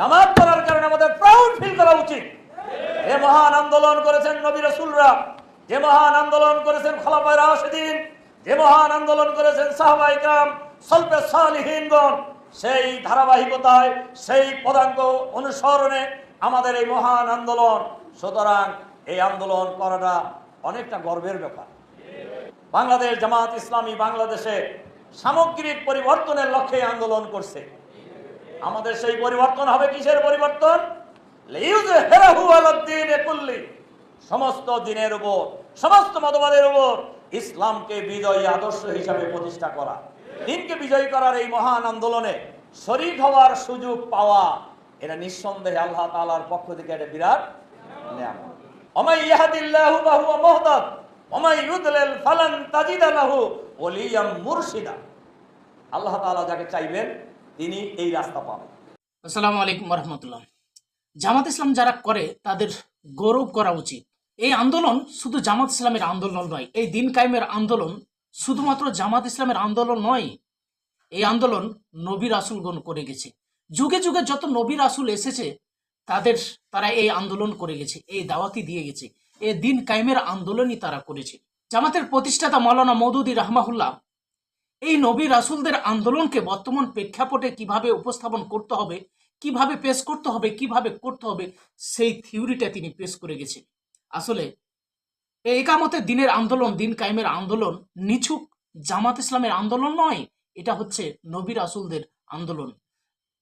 জামাত করার কারণে আমাদের প্রাউড ফিল করা উচিত। যে মহান আন্দোলন করেছেন নবী রসুলরা, যে মহান আন্দোলন করেছেন খলাফায় রাশেদিন, যে মহান আন্দোলন করেছেন সাহবাই কাম সল্পে সালিহীনগণ, সেই ধারাবাহিকতায়, সেই পদাঙ্ক অনুসরণে আমাদের এই মহান আন্দোলন। সুতরাং এই আন্দোলন করাটা অনেকটা গর্বের ব্যাপার। বাংলাদেশ জামাত ইসলামী বাংলাদেশে সামগ্রিক পরিবর্তনের লক্ষ্যে আন্দোলন করছে। আমাদের সেই পরিবর্তন হবে কিসের পরিবর্তন। সমস্ত দিনের উপর, সমস্ত মতবাদের উপর ইসলামকে বিজয়ী আদর্শ হিসাবে প্রতিষ্ঠা করা। দিনকে বিজয়ী করার এই মহান আন্দোলনে শরীর হওয়ার সুযোগ পাওয়া, এটা নিঃসন্দেহে আল্লাহ তাআলার পক্ষ থেকে একটা বিরাট আল্লাহ যাকে চাইবেন তিনি এই রাস্তা পাবেন। আসসালামু আলাইকুম রহমতুল্লাহ জামাত ইসলাম যারা করে, তাদের গৌরব করা উচিত। এই আন্দোলন শুধু জামাত ইসলামের আন্দোলন নয়, এই দিন কায়েমের আন্দোলন শুধুমাত্র জামাত ইসলামের আন্দোলন নয়, এই আন্দোলন নবী রাসুলগণ করে গেছে। যুগে যুগে যত নবী রাসুল এসেছে, তাদের, তারা এই আন্দোলন করে গেছে, এই দাওয়াতি দিয়ে গেছে। এই দিন কায়েমের আন্দোলনই তারা করেছে। জামাতের প্রতিষ্ঠাতা মৌলানা মৌদুদি রাহমাহুল্লাহ এই নবী রাসুলদের আন্দোলনকে বর্তমান প্রেক্ষাপটে কীভাবে উপস্থাপন করতে হবে, কীভাবে পেশ করতে হবে, কীভাবে করতে হবে, সেই থিওরিটা তিনি পেশ করে গেছেন। আসলে এই একামতের দিনের আন্দোলন, দিন কায়েমের আন্দোলন নিছুক, জামাত ইসলামের আন্দোলন নয়, এটা হচ্ছে নবী রাসুলদের আন্দোলন।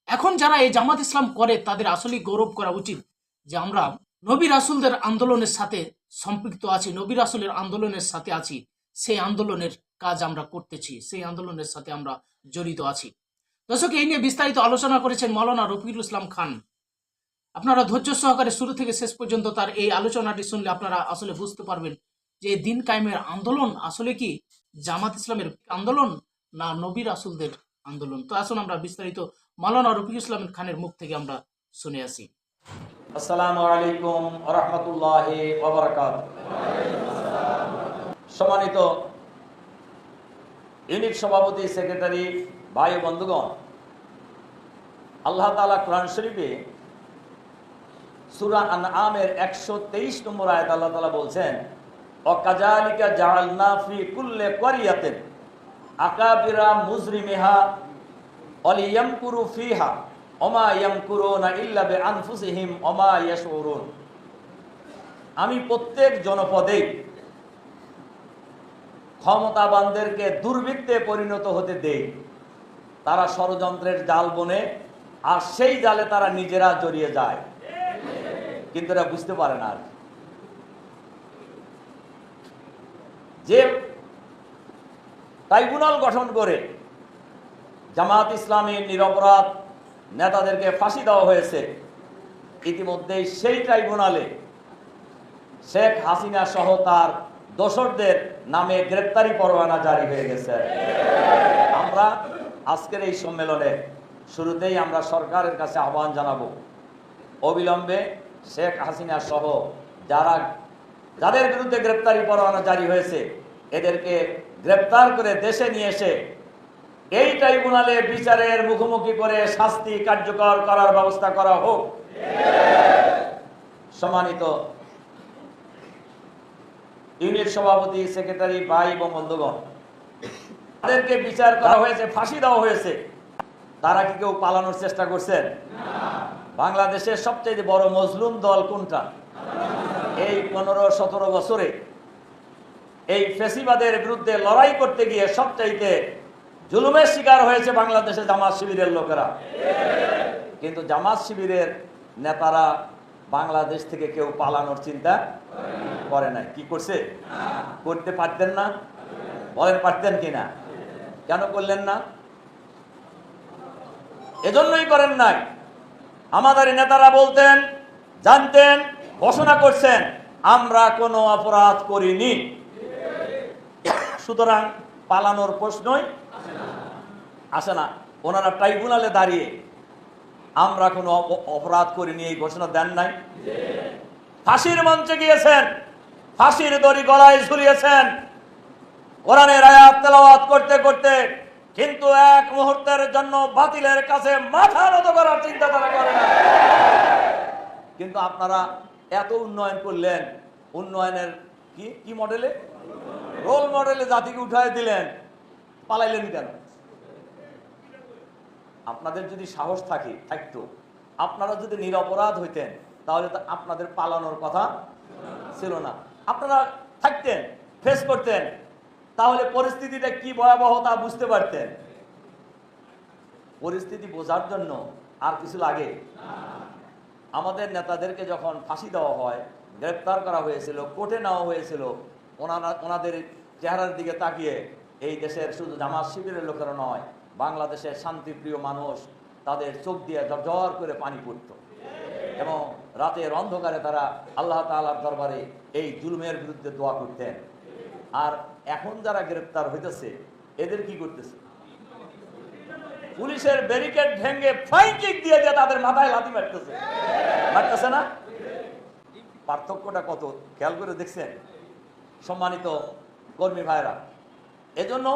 এখন যারা এই জামাত ইসলাম করে, তাদের আসলেই গৌরব করা উচিত যে আমরা নবী রাসুলদের আন্দোলনের সাথে সম্পৃক্ত আছি, নবী রাসুলের আন্দোলনের সাথে আছি, সেই আন্দোলনের কাজ আমরা করতেছি, সেই আন্দোলনের সাথে আমরা জড়িত আছি। দর্শক, এই নিয়ে বিস্তারিত আলোচনা করেছেন মৌলানা রফিকুল ইসলাম খান। আপনারা ধৈর্য সহকারে শুরু থেকে শেষ পর্যন্ত তার এই আলোচনাটি শুনলে আপনারা আসলে বুঝতে পারবেন যে দিন কায়েমের আন্দোলন আসলে কি? জামাত ইসলামের আন্দোলন না নবী রাসুলদের আন্দোলন? তো আসুন আমরা বিস্তারিত মৌলানা রফিকুল ইসলাম খানের মুখ থেকে আমরা শুনে আসি। আসসালামু আলাইকুম রহমতুল্লাহ সম্মানিত ইউনিট সভাপতি, সেক্রেটারি, ভাই বন্ধুগণ, আল্লাহ তাআলা কোরআন শরীফে সূরা আনআমের 123 নম্বর আয়াত আল্লাহ তাআলা বলছেন অকাজালিকা জাআলনা ফি কুল্লি ক্বরিয়াতিন আকাবিরা মুজরিমিহা অলিয়ামকুরু ফিহা ওমা ইয়ামকুরুনা ইল্লা বিআনফুসিহিম ওমা ইয়াশউরুন। আমি প্রত্যেক জনপদে ক্ষমতাবানদেরকে দুর্বৃত্তে পরিণত হতে দেই। তারা ষড়যন্ত্রের জাল বনে, আর সেই জালে তারা নিজেরা জড়িয়ে যায়। কিন্তু এরা বুঝতে পারে না আর যে ট্রাইব্যুনাল গঠন করে জামাত ইসলামীর নিরপরাধ নেতাদেরকে ফাঁসি দেওয়া হয়েছে, ইতিমধ্যেই সেই ট্রাইব্যুনালে শেখ হাসিনা সহ তার দোসরদের নামে গ্রেপ্তারি পরোয়ানা জারি হয়ে গেছে। আমরা আজকের এই সম্মেলনে শুরুতেই আমরা সরকারের কাছে আহ্বান জানাব। অবিলম্বে শেখ হাসিনা সহ যারা, যাদের বিরুদ্ধে গ্রেপ্তারি পরোয়ানা জারি হয়েছে, এদেরকে গ্রেপ্তার করে দেশে নিয়ে এসে এই ট্রাইব্যুনালে বিচারের মুখোমুখি করে শাস্তি কার্যকর করার ব্যবস্থা করা হোক। সম্মানিত ইউনিট সভাপতি, সেক্রেটারি, ভাই এবং বন্ধুগণ, তাদেরকে বিচার করা হয়েছে, ফাঁসি দেওয়া হয়েছে। তারা কি কেউ পালানোর চেষ্টা করছেন? বাংলাদেশের সবচেয়ে বড় মজলুম দল কোনটা? এই পনেরো, সতেরো বছরে এই ফেসিবাদের বিরুদ্ধে লড়াই করতে গিয়ে সবচাইতে জুলুমের শিকার হয়েছে বাংলাদেশে জামাত শিবিরের লোকেরা। কিন্তু জামাত শিবিরের নেতারা বাংলাদেশ থেকে কেউ পালানোর চিন্তা করে নাই। কি করছে? করতে পারতেন না? বলেন পারতেন কিনা কেন করলেন না? এজন্যই করেন নাই। আমাদের নেতারা বলতেন, জানতেন, ঘোষণা করছেন, আমরা কোনো অপরাধ করিনি। সুতরাং পালানোর প্রশ্নই আসে না। ওনারা ট্রাইব্যুনালে দাঁড়িয়ে আমরা কোনো অপরাধ করিনি, এই ঘোষণা দেন নাই। ফাঁসির মঞ্চে গিয়েছেন। ফাঁসির দড়ি গলায় ঝুলিয়েছেন। কোরআনের আয়াত তেলাওয়াত করতে করতে কিন্তু এক মুহূর্তের জন্য বাতিলের কাছে মাথা নত করার চিন্তা তারা করে না। কিন্তু আপনারা এত উন্নয়ন করলেন, উন্নয়নের কি কি মডেলে রোল মডেলে জাতিকে উঠায় দিলেন, পালাইলেন কেন? আপনাদের যদি সাহস থাকে, থাকতো। আপনারা যদি নিরপরাধ হইতেন, তাহলে তো আপনাদের পালানোর কথা ছিল না। আপনারা থাকতেন ফেস করতেন, তাহলে পরিস্থিতিটা কি ভয়াবহ তা বুঝতে পারতেন? পরিস্থিতি বোঝার জন্য আর কিছু লাগে? আমাদের নেতাদেরকে যখন ফাঁসি দেওয়া হয়, গ্রেপ্তার করা হয়েছিল, কোর্টে নেওয়া হয়েছিল, ওনারা, ওনাদের চেহারার দিকে তাকিয়ে এই দেশের শুধু জামাত শিবিরের লোকেরা নয়, বাংলাদেশের শান্তিপ্রিয় মানুষ তাদের চোখ দিয়ে ঝরঝর করে পানি পড়ত। এবং রাতের অন্ধকারে তারা আল্লাহ তাআলার দরবারে এই জুলুমের বিরুদ্ধে দোয়া করতেন। আর এখন যারা গ্রেপ্তার হইতেছে, এদের কি করতেছে? পুলিশের ব্যারিকেড ভেঙে কিক দিয়ে দিয়ে তাদের মাথায় লাথি মারতেছে। মারতেছে না? পার্থক্যটা কত? খেয়াল করে দেখছেন? সম্মানিত কর্মী ভাইরা এজন্য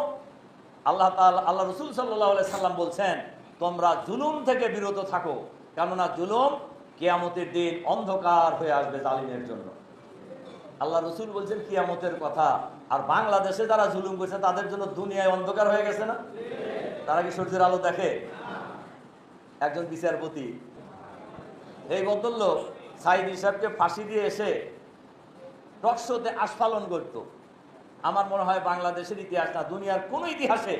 আল্লাহ তাআলা, আল্লাহ রসুল সাল্লাহ সাল্লাম বলছেন, তোমরা জুলুম থেকে বিরত থাকো। কেননা জুলুম কেয়ামতের দিন অন্ধকার হয়ে আসবে জালিমের জন্য। আল্লাহ রসুল বলছেন কিয়ামতের কথা, আর বাংলাদেশে যারা জুলুম করছে তাদের জন্য দুনিয়ায় অন্ধকার হয়ে গেছে না? তারা কি সূর্যের আলো দেখে? একজন বিচারপতি এই ভদ্রলোক সাইদ হিসাবকে ফাঁসি দিয়ে এসে টকশোতে আস্ফালন করত। আমার মনে হয় বাংলাদেশের ইতিহাস না, দুনিয়ার কোনো ইতিহাসে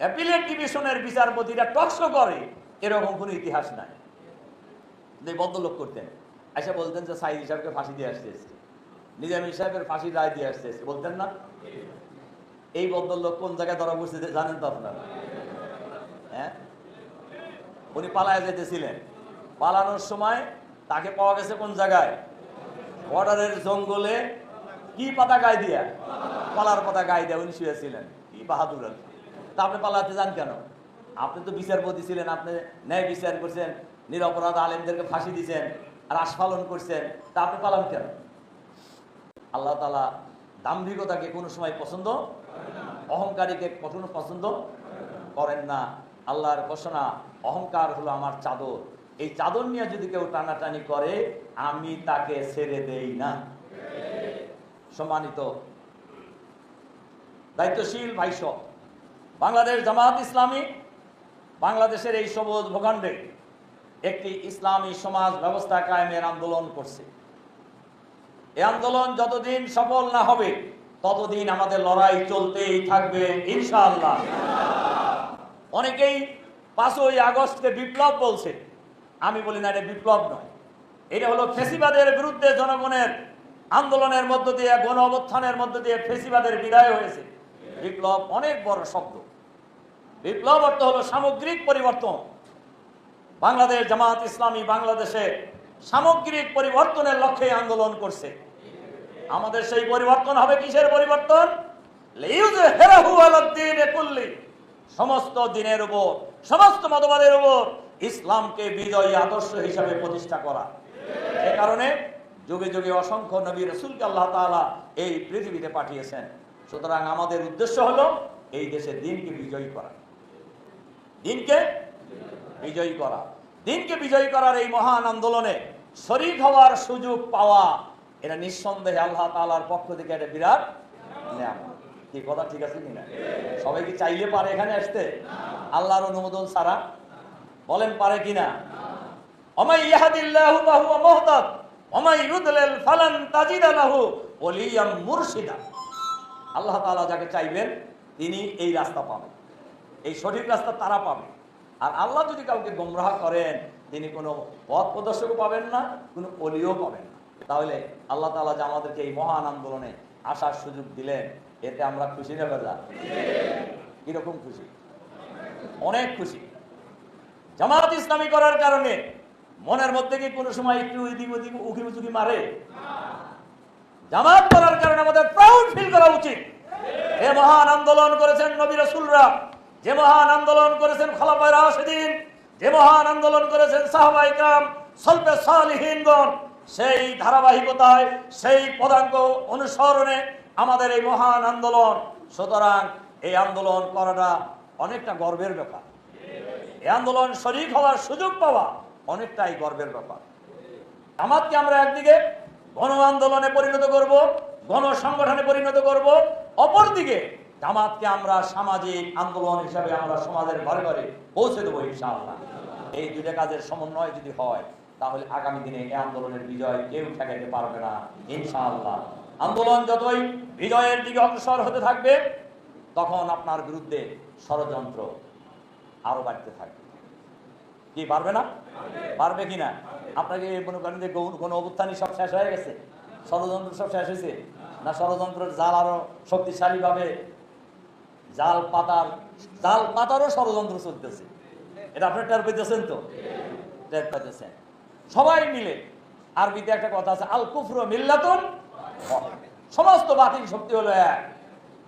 অ্যাপিলেট ডিভিশনের বিচারপতিরা টকশো করে, এরকম কোনো ইতিহাস নাই। যে ভদ্রলোক করতেন। এসে বলতেন যে সাইদ হিসাবকে ফাঁসি দিয়ে আসতে এসেছে। নিজামী সাহেবের ফাঁসি রায় দিয়ে আসতে এসেছে। বলতেন না? এই ভদ্রলোক কোন জায়গায় ধরা পড়ছে জানেন তো আপনারা? হ্যাঁ? উনি পালায় যেতেছিলেন পালানোর সময় তাকে পাওয়া গেছে কোন জায়গায়? বর্ডারের জঙ্গলে কি পাতা গায়ে দিয়া? পালার পাতা গায়ে দিয়া উনি শুয়েছিলেন। কি বাহাদুর তা আপনি পালাতে যান কেন? আপনি তো বিচারপতি ছিলেন, আপনি ন্যায় বিচার করছেন। নিরপরাধ আলেমদেরকে ফাঁসি দিয়েছেন রাস পালন করছেন, তা আপনি পালান কেন? আল্লাহ তালা দাম্ভিকতাকে কোনো সময় পছন্দ, অহংকারীকে কখনো পছন্দ করেন না। আল্লাহর ঘোষণা, অহংকার হলো আমার চাদর। এই চাদর নিয়ে যদি কেউ টানাটানি করে, আমি তাকে ছেড়ে দেই না। সম্মানিত দায়িত্বশীল ভাইস বাংলাদেশ জামাত ইসলামী, বাংলাদেশের এই সবুজ ভূখণ্ডে একটি ইসলামী সমাজ ব্যবস্থা কায়েমের আন্দোলন করছে। এই আন্দোলন যতদিন সফল না হবে, ততদিন আমাদের লড়াই চলতেই থাকবে, ইনশাআল্লাহ। অনেকেই পাঁচই আগস্টকে বিপ্লব বলছে। আমি বলি না, এটা বিপ্লব নয়। এটা হলো ফেসিবাদের বিরুদ্ধে জনগণের আন্দোলনের মধ্য দিয়ে, গণ অবস্থানের মধ্য দিয়ে ফেসিবাদের বিদায় হয়েছে। বিপ্লব অনেক বড় শব্দ। বিপ্লব অর্থ হলো সামগ্রিক পরিবর্তন। বাংলাদেশ জামাত ইসলামী বাংলাদেশে সামগ্রিক পরিবর্তনের লক্ষ্যে আন্দোলন করছে। আমাদের সেই পরিবর্তন হবে কিসের পরিবর্তন? সমস্ত দিনের উপর, সমস্ত মতবাদের উপর ইসলামকে বিজয়ী আদর্শ হিসাবে প্রতিষ্ঠা করা। এ কারণে যুগে যুগে অসংখ্য নবী রসুলকে আল্লাহ তাআলা এই পৃথিবীতে পাঠিয়েছেন। সুতরাং আমাদের উদ্দেশ্য হলো এই দেশের দিনকে বিজয়ী করা। দিনকে বিজয়ী করা। দিনকে বিজয়ী করার এই মহান আন্দোলনে শরীর হওয়ার সুযোগ পাওয়া এটা নিঃসন্দেহে আল্লাহ তালার পক্ষ থেকে একটা বিরাট কি কথা, ঠিক আছে কিনা? সবাই কি চাইলে পারে এখানে আসতে? আল্লাহর অনুমোদন ছাড়া। বলেন, পারে কিনা? ফালান তাজিদা লাহু আল্লাহ যাকে চাইবেন, তিনি এই রাস্তা পাবেন। এই সঠিক রাস্তা তারা পাবে। আর আল্লাহ যদি কাউকে গোমরাহ করেন, তিনি কোনো পথ প্রদর্শকও পাবেন না, কোনো অলিও পাবেন না। তাহলে আল্লাহ তাআলা যে আমাদেরকে এই মহান আন্দোলনে আসার সুযোগ দিলেন, এতে আমরা খুশি না বেজা? কীরকম খুশি? অনেক খুশি। জামাত ইসলামী করার কারণে মনের মধ্যে কি কোনো সময় একটু এদিক ওদিক উকি উচুকি মারে? জামাত করার কারণে আমাদের প্রাউড ফিল করা উচিত। এ মহান আন্দোলন করেছেন নবী রাসূলরা। যে মহান আন্দোলন করেছেন খলাফায় রাশেদিন, যে মহান আন্দোলন করেছেন সাহবাইকাম সল্পে সালিহীনগণ, সেই ধারাবাহিকতায়, সেই পদাঙ্ক অনুসরণে আমাদের এই মহান আন্দোলন। সুতরাং এই আন্দোলন করাটা অনেকটা গর্বের ব্যাপার। এই আন্দোলন শরিক হওয়ার সুযোগ পাওয়া অনেকটাই গর্বের ব্যাপার। আমাদকে আমরা একদিকে গণ আন্দোলনে পরিণত করব গণ সংগঠনে পরিণত করব, অপরদিকে জামাতকে আমরা সামাজিক আন্দোলন হিসাবে আমরা সমাজের ঘরে ঘরে পৌঁছে দেবো ইনশাআল্লাহ। এই দুইটা কাজের সমন্বয় যদি হয়, তাহলে আগামী দিনে এই আন্দোলনের বিজয় কেউ ঠেকাইতে পারবে না ইনশাআল্লাহ। আন্দোলন যতই বিজয়ের দিকে অগ্রসর হতে থাকবে, তখন আপনার বিরুদ্ধে ষড়যন্ত্র আরও বাড়তে থাকবে। কি, পারবে না? পারবে কি না? আপনাকে মনে করেন যে কোনো অবস্থানই সব শেষ হয়ে গেছে? ষড়যন্ত্র সব শেষ হয়েছে? না ষড়যন্ত্রের জাল আরও শক্তিশালী ভাবে জাল পাতার, জাল পাতারও ষড়যন্ত্র চলতেছে। এটা আপনার টের পেতেছেন তো? টের পেতেছেন সবাই মিলে, আরবিতে একটা কথা আছে, আল কুফর মিল্লাতুন সমস্ত বাতিল শক্তি হলো এক।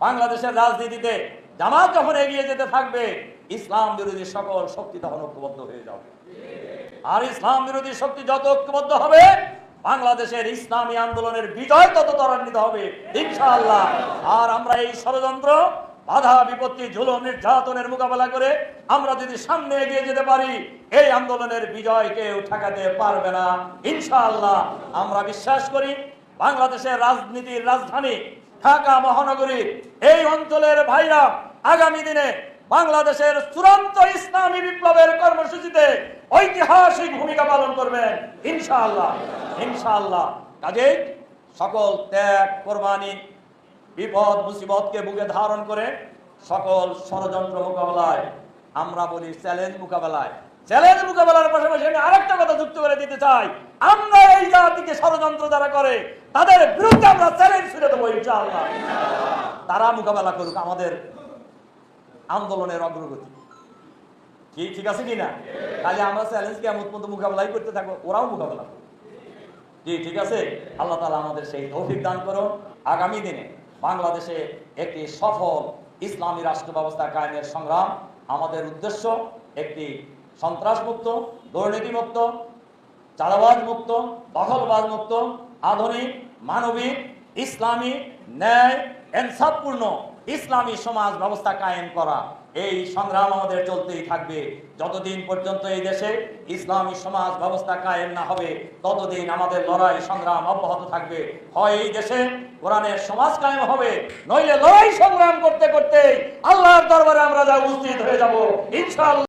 বাংলাদেশের রাজনীতিতে জামাত যখন এগিয়ে যেতে থাকবে, ইসলাম বিরোধী সকল শক্তি তখন ঐক্যবদ্ধ হয়ে যাবে। আর ইসলাম বিরোধী শক্তি যত ঐক্যবদ্ধ হবে, বাংলাদেশের ইসলামী আন্দোলনের বিজয় তত ত্বরান্বিত হবে, ইনশাআল্লাহ। আর আমরা এই ষড়যন্ত্র বাধা বিপত্তি, জুলুম, নির্যাতনের মোকাবেলা করে আমরা যদি সামনে এগিয়ে যেতে পারি, এই আন্দোলনের বিজয় কেউ ঠেকাতে পারবে না। ইনশাআল্লাহ আমরা বিশ্বাস করি, বাংলাদেশের রাজনীতির রাজধানী ঢাকা মহানগরী, এই অঞ্চলের ভাইরা আগামী দিনে বাংলাদেশের চূড়ান্ত ইসলামী বিপ্লবের কর্মসূচিতে ঐতিহাসিক ভূমিকা পালন করবেন। ইনশাআল্লাহ ইনশাআল্লাহ। কাজেই সকল ত্যাগ, কোরবানি বিপদ, মুসিবতকে বুকে ধারণ করে সকল ষড়যন্ত্র মোকাবেলায়, আমরা বলি চ্যালেঞ্জ মোকাবেলায়। চ্যালেঞ্জ মোকাবেলার পাশাপাশি আমি আরেকটা কথা যুক্ত করে দিতে চাই। আমরা এই জাতিকে ষড়যন্ত্র যারা করে, তাদের বিরুদ্ধে আমরা চ্যালেঞ্জ ছুড়ে দেবো, ইনশাআল্লাহ। তারা মোকাবেলা করুক, আমাদের আন্দোলনের অগ্রগতি। কি, ঠিক আছে কি না তাহলে আমরা চ্যালেঞ্জ কেমন মতো মোকাবেলাই করতে থাকব? ওরাও মোকাবেলা জি ঠিক আছে? আল্লাহ তালা আমাদের সেই তৌফিক দান করুন আগামী দিনে বাংলাদেশে একটি সফল ইসলামী রাষ্ট্র ব্যবস্থা কায়েমের সংগ্রাম, আমাদের উদ্দেশ্য একটি সন্ত্রাসমুক্ত, দুর্নীতিমুক্ত চালাবাজ মুক্ত দখলবাজ মুক্ত আধুনিক, মানবিক, ইসলামী, ন্যায় এনসাপূর্ণ ইসলামী সমাজ ব্যবস্থা কায়েম করা। এই সংগ্রাম আমাদের চলতেই থাকবে। যতদিন পর্যন্ত এই দেশে ইসলামী সমাজ ব্যবস্থা কায়েম না হবে, ততদিন আমাদের লড়াই সংগ্রাম অব্যাহত থাকবে। হয় এই দেশে কোরআনের সমাজ কায়েম হবে, নইলে লড়াই সংগ্রাম করতে করতে আল্লাহর দরবারে আমরা যা উপস্থিত হয়ে যাব, ইনশাআল্লাহ।